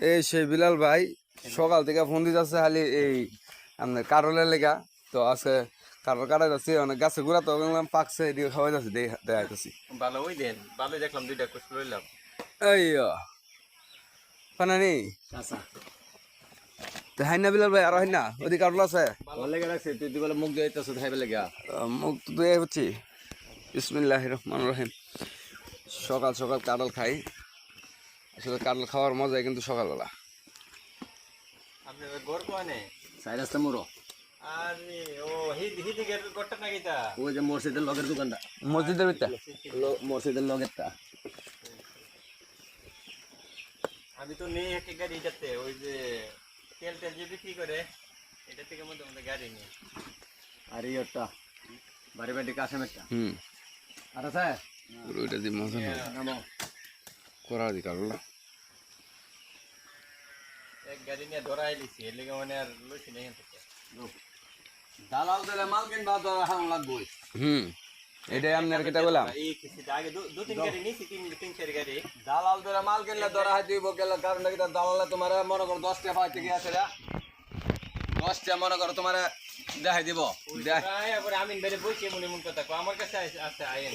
এই সেই বিলাল ভাই সকাল থেকে ফোন দিতে আছে খালি এই আপনার কারলের লেগা। তো আছে কারল কাটা যাচ্ছে অনেক গাছে ঘুরা তো দেখলাম পাকছে এদিকে খাওয়াই যাচ্ছে দেখাইতেছি। ভালো ওই দেন ভালো দেখলাম দুইটা কুচ লইলাম এই পানা নেই তো হাই না বিলাল ভাই আর হাই না? ওদিকে কারল আছে? ভালো লেগে রাখছে তুই তুই বলে মুখ দিয়ে আইতাছ খাইবে লেগে। মুখ তো দুয়ে হচ্ছি। বিসমিল্লাহ রহমান রহিম। সকাল সকাল কাঁঠাল খাই। আসলে কাঁঠাল খাওয়ার মজাই কিন্তু সকালবেলা। আরে মসজিদের লগের দোকানটা। মসজিদের মসজিদের লগেরটা। আমি তো নেই একটা গাড়ি এটাতে ওই যে তেল তেল যে বিক্রি করে এটা থেকে মধ্যে মধ্যে গাড়ি নিয়ে আর এই একটা বাড়ি বাড়ি কাশেমেরটা। হুম। আর পুরো দিয়ে মজা না করা এক গাড়ি নিয়ে ধরাই লিছি এর লেগে মানে আর লইছি না এখান থেকে। দালাল দিলে মাল কিনবা তো হাম লাগবই। হুম। এটাই আমি কেটা বললাম। এই কিস্তিতে আগে দু দু তিন গাড়ি নিয়েছি তিন তিন চার গাড়ি। দালাল দিলে মাল কিনলে ধরা হাত দিব গেলে কারণ নাকি দালালে তোমার মনে করো দশটা মনে করো তোমার দেখাই দিব। দেখ। আমিন বেড়ে বসে মনে মন কথা আমার কাছে আছে- আছে আইন।